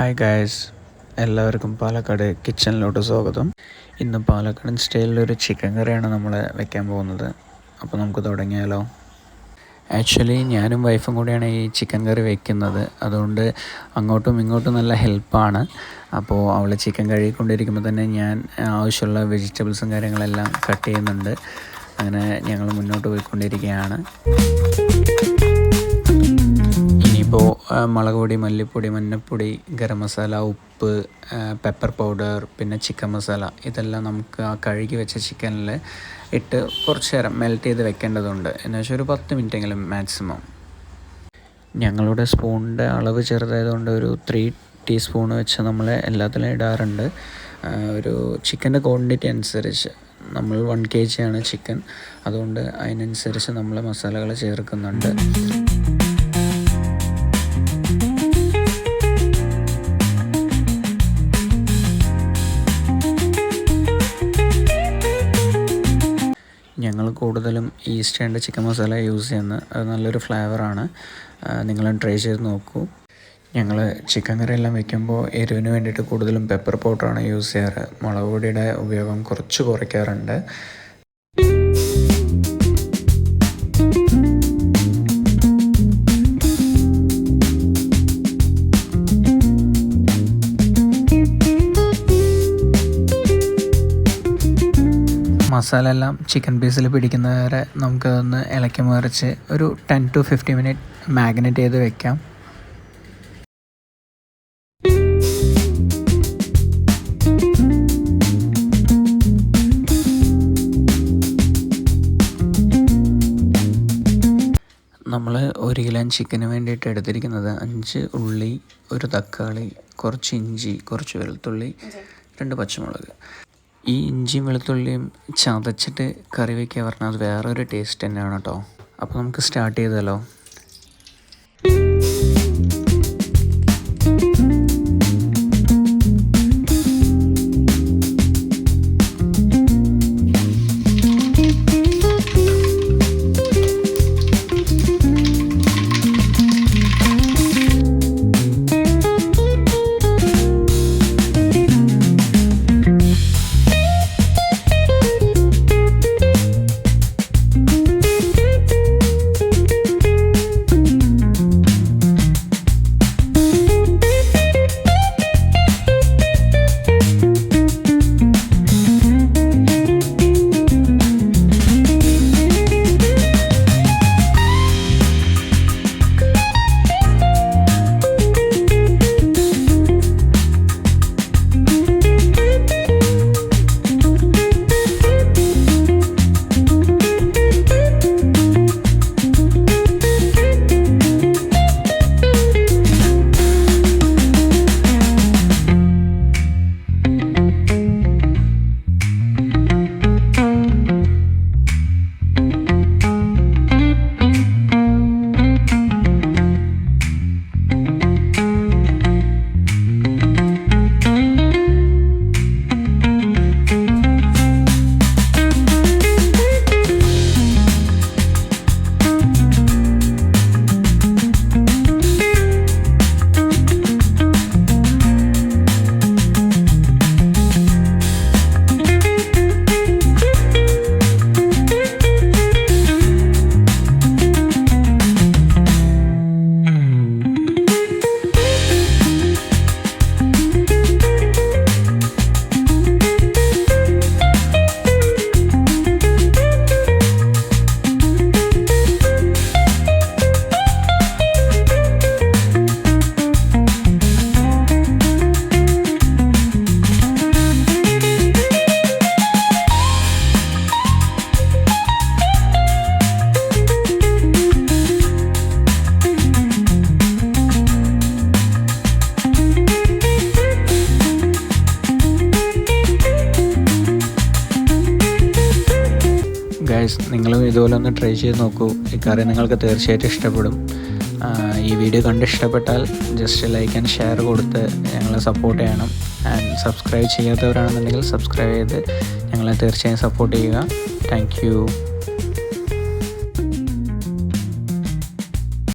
Hi guys എല്ലാവർക്കും പാലക്കാട് കിച്ചണിലോട്ട് സ്വാഗതം. ഇന്ന് പാലക്കാടൻ സ്റ്റൈലിലൊരു ചിക്കൻ കറിയാണ് നമ്മൾ വെക്കാൻ പോകുന്നത്. അപ്പോൾ നമുക്ക് തുടങ്ങിയാലോ. ആക്ച്വലി ഞാനും വൈഫും കൂടിയാണ് ഈ ചിക്കൻ കറി വെക്കുന്നത്. അതുകൊണ്ട് അങ്ങോട്ടും ഇങ്ങോട്ടും നല്ല ഹെൽപ്പാണ് അപ്പോൾ അവൾ ചിക്കൻ കഴുകിക്കൊണ്ടിരിക്കുമ്പോൾ തന്നെ ഞാൻ ആവശ്യമുള്ള വെജിറ്റബിൾസും കാര്യങ്ങളെല്ലാം കട്ട് ചെയ്യുന്നുണ്ട്. അങ്ങനെ ഞങ്ങൾ മുന്നോട്ട് പോയിക്കൊണ്ടിരിക്കുകയാണ്. മുളക് പൊടി മല്ലിപ്പൊടി മഞ്ഞൾപ്പൊടി ഗരം മസാല ഉപ്പ് പെപ്പർ പൗഡർ പിന്നെ ചിക്കൻ മസാല ഇതെല്ലാം നമുക്ക് ആ കഴുകി വെച്ച ചിക്കനിൽ ഇട്ട് കുറച്ച് നേരം മെൽറ്റ് ചെയ്ത് വെക്കേണ്ടതുണ്ട്. എന്ന് വെച്ചാൽ ഒരു പത്ത് മിനിറ്റെങ്കിലും മാക്സിമം ഞങ്ങളുടെ സ്പൂണിന്റെ അളവ് ചെറുതായതുകൊണ്ട് ഒരു ത്രീ ടീസ്പൂൺ വെച്ച് നമ്മൾ എല്ലാത്തിലും ഇടാറുണ്ട്. ഒരു ചിക്കന്റെ ക്വാണ്ടിറ്റി അനുസരിച്ച് നമ്മൾ വൺ കെ ജി ആണ് ചിക്കൻ അതുകൊണ്ട് അതിനനുസരിച്ച് നമ്മൾ മസാലകൾ ചേർക്കുന്നുണ്ട്. ഞങ്ങൾ കൂടുതലും ഈസ്റ്റേണിന്റെ ചിക്കൻ മസാല യൂസ് ചെയ്യുന്നത് അത് നല്ലൊരു ഫ്ലേവറാണ് നിങ്ങളും ട്രൈ ചെയ്ത് നോക്കൂ. ഞങ്ങൾ ചിക്കൻ കറി എല്ലാം വെക്കുമ്പോൾ എരിവിന് വേണ്ടിയിട്ട് കൂടുതലും പെപ്പർ പൗഡറാണ് യൂസ് ചെയ്യാറ്. മുളക് പൊടിയുടെ ഉപയോഗം കുറച്ച് കുറയ്ക്കാറുണ്ട്. മസാല എല്ലാം ചിക്കൻ പീസിൽ പിടിക്കുന്നവരെ നമുക്കതൊന്ന് ഇളക്കി മറിച്ച് ഒരു ten to fifty minute marinate ചെയ്ത് വെക്കാം. നമ്മൾ ഒരു കിലോ ചിക്കന് വേണ്ടിയിട്ട് എടുത്തിരിക്കുന്നത് അഞ്ച് ഉള്ളി ഒരു തക്കാളി കുറച്ച് ഇഞ്ചി കുറച്ച് വെളുത്തുള്ളി രണ്ട് പച്ചമുളക്. ഈ ഇഞ്ചിയും വെളുത്തുള്ളിയും ചതച്ചിട്ട് കറി വയ്ക്കുക പറഞ്ഞാൽ അത് വേറൊരു ടേസ്റ്റ് തന്നെയാണ് കേട്ടോ അപ്പോൾ നമുക്ക് സ്റ്റാർട്ട് ചെയ്താലോ ഗൈസ് നിങ്ങളും ഇതുപോലെ ഒന്ന് ട്രൈ ചെയ്ത് നോക്കൂ. ഈ നിങ്ങൾക്ക് തീർച്ചയായിട്ടും ഇഷ്ടപ്പെടും. ഈ വീഡിയോ കണ്ട് ഇഷ്ടപ്പെട്ടാൽ ജസ്റ്റ് ലൈക്ക് ആൻഡ് ഷെയർ കൊടുത്ത് ഞങ്ങളെ സപ്പോർട്ട് ചെയ്യണം. ആൻഡ് സബ്സ്ക്രൈബ് ചെയ്യാത്തവരാണെന്നുണ്ടെങ്കിൽ സബ്സ്ക്രൈബ് ചെയ്ത് ഞങ്ങളെ തീർച്ചയായും സപ്പോർട്ട് ചെയ്യുക. താങ്ക്